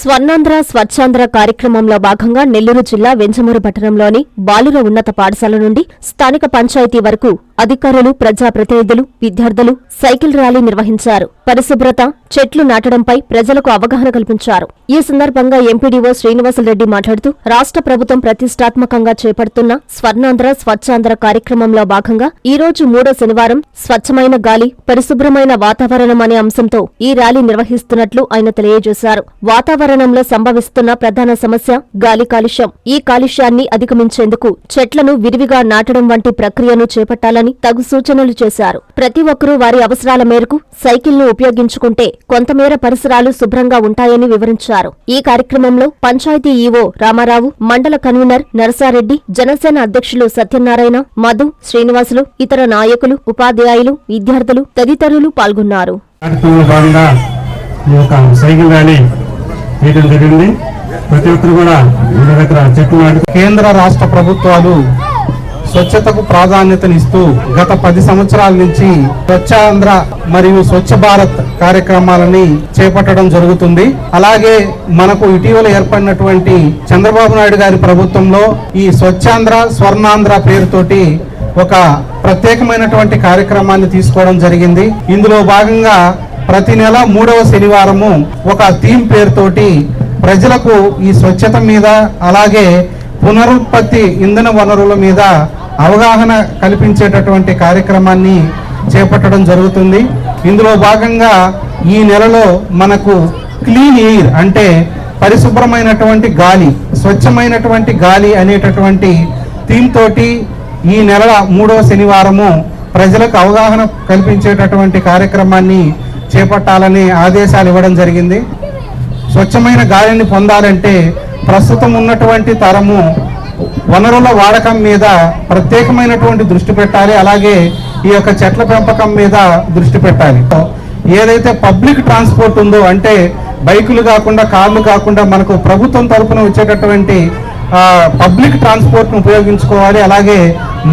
స్వర్ణాంధ్ర స్వచ్ఛాంధ్ర కార్యక్రమంలో భాగంగా నెల్లూరు జిల్లా వెంచమూరు పట్టణంలోని బాలుర ఉన్నత పాఠశాల నుండి స్థానిక పంచాయతీ వరకు అధికారులు ప్రజాప్రతినిధులు విద్యార్థులు సైకిల్ ర్యాలీ నిర్వహించారు. పరిశుభ్రత చెట్లు నాటడంపై ప్రజలకు అవగాహన కల్పించారు. ఈ సందర్భంగా ఎంపీడీఓ శ్రీనివాసరెడ్డి మాట్లాడుతూ రాష్ట్ర ప్రభుత్వం ప్రతిష్టాత్మకంగా చేపడుతున్న స్వర్ణాంధ్ర స్వచ్ఛాంధ్ర కార్యక్రమంలో భాగంగా ఈ రోజు మూడో శనివారం స్వచ్ఛమైన గాలి పరిశుభ్రమైన వాతావరణం అనే అంశంతో ఈ ర్యాలీ నిర్వహిస్తున్నట్లు ఆయన తెలియజేశారు. వాతావరణంలో సంభవిస్తున్న ప్రధాన సమస్య గాలి కాలుష్యం. ఈ కాలుష్యాన్ని అధిగమించేందుకు చెట్లను విరివిగా నాటడం వంటి ప్రక్రియను చేపట్టాలని తగు సూచనలు చేశారు. ప్రతి ఒక్కరూ వారి అవసరాల మేరకు సైకిల్ను ఉపయోగించుకుంటే కొంతమేర పరిసరాలు శుభ్రంగా ఉంటాయని వివరించారు. ఈ కార్యక్రమంలో పంచాయతీ ఈవో రామారావు మండల కన్వీనర్ నరసారెడ్డి జనసేన అధ్యక్షులు సత్యనారాయణ మధు శ్రీనివాసులు ఇతర నాయకులు ఉపాధ్యాయులు విద్యార్థులు తదితరులు పాల్గొన్నారు. ప్రతి ఒక్కరు కూడా ఇంటి దగ్గర చెట్లు నాటి కేంద్ర రాష్ట్ర ప్రభుత్వాలు స్వచ్ఛతకు ప్రాధాన్యతనిస్తూ గత పది సంవత్సరాల నుంచి స్వచ్ఛాంధ్ర మరియు స్వచ్ఛ భారత్ కార్యక్రమాలని చేపట్టడం జరుగుతుంది. అలాగే మనకు ఇటీవల ఏర్పడినటువంటి చంద్రబాబు నాయుడు గారి ప్రభుత్వంలో ఈ స్వచ్ఛాంధ్ర స్వర్ణాంధ్ర పేరుతోటి ఒక ప్రత్యేకమైనటువంటి కార్యక్రమాన్ని తీసుకోవడం జరిగింది. ఇందులో భాగంగా ప్రతి నెల మూడవ శనివారము ఒక థీమ్ పేరుతోటి ప్రజలకు ఈ స్వచ్ఛత మీద అలాగే పునరుత్పత్తి ఇంధన వనరుల మీద అవగాహన కల్పించేటటువంటి కార్యక్రమాన్ని చేపట్టడం జరుగుతుంది. ఇందులో భాగంగా ఈ నెలలో మనకు క్లీన్ ఎయిర్ అంటే పరిశుభ్రమైనటువంటి గాలి స్వచ్ఛమైనటువంటి గాలి అనేటటువంటి థీమ్ తోటి ఈ నెల మూడవ శనివారము ప్రజలకు అవగాహన కల్పించేటటువంటి కార్యక్రమాన్ని చేపట్టాలని ఆదేశాలు ఇవ్వడం జరిగింది. స్వచ్ఛమైన గాలిని పొందాలంటే ప్రస్తుతం ఉన్నటువంటి తరము వనరుల వాడకం మీద ప్రత్యేకమైనటువంటి దృష్టి పెట్టాలి. అలాగే ఈ యొక్క చెట్ల పెంపకం మీద దృష్టి పెట్టాలి. ఏదైతే పబ్లిక్ ట్రాన్స్పోర్ట్ ఉందో అంటే బైకులు కాకుండా కార్లు కాకుండా మనకు ప్రభుత్వం తరపున వచ్చేటటువంటి పబ్లిక్ ట్రాన్స్పోర్ట్ను ఉపయోగించుకోవాలి. అలాగే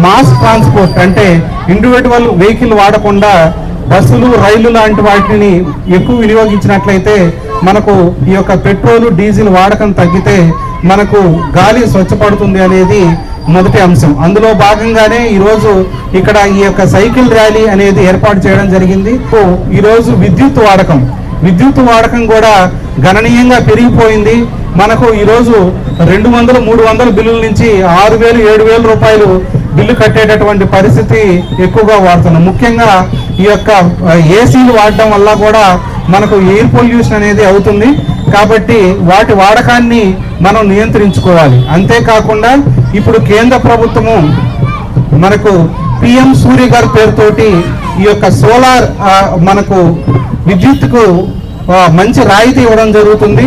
మాస్ ట్రాన్స్పోర్ట్ అంటే ఇండివిజువల్ వెహికల్ వాడకుండా బస్సులు రైలు లాంటి వాటిని ఎక్కువ వినియోగించినట్లయితే మనకు ఈ యొక్క పెట్రోల్ డీజిల్ వాడకం తగ్గితే మనకు గాలి స్వచ్ఛపడుతుంది అనేది మొదటి అంశం. అందులో భాగంగానే ఈరోజు ఇక్కడ ఈ యొక్క సైకిల్ ర్యాలీ అనేది ఏర్పాటు చేయడం జరిగింది. ఈరోజు విద్యుత్ వాడకం. విద్యుత్ వాడకం కూడా గణనీయంగా పెరిగిపోయింది. మనకు ఈరోజు రెండు వందలు మూడు వందల బిల్లుల నుంచి ఆరు వేలు ఏడు వేల రూపాయలు బిల్లు కట్టేటటువంటి పరిస్థితి ఎక్కువగా వాడుతున్నాం. ముఖ్యంగా ఈ యొక్క ఏసీలు వాడడం వల్ల కూడా మనకు ఎయిర్ పొల్యూషన్ అనేది అవుతుంది. కాబట్టి వాటి వాడకాన్ని మనం నియంత్రించుకోవాలి. అంతేకాకుండా ఇప్పుడు కేంద్ర ప్రభుత్వము మనకు పిఎం సూర్య గారి పేరుతోటి ఈ యొక్క సోలార్ మనకు విద్యుత్కు మంచి రాయితీ ఇవ్వడం జరుగుతుంది.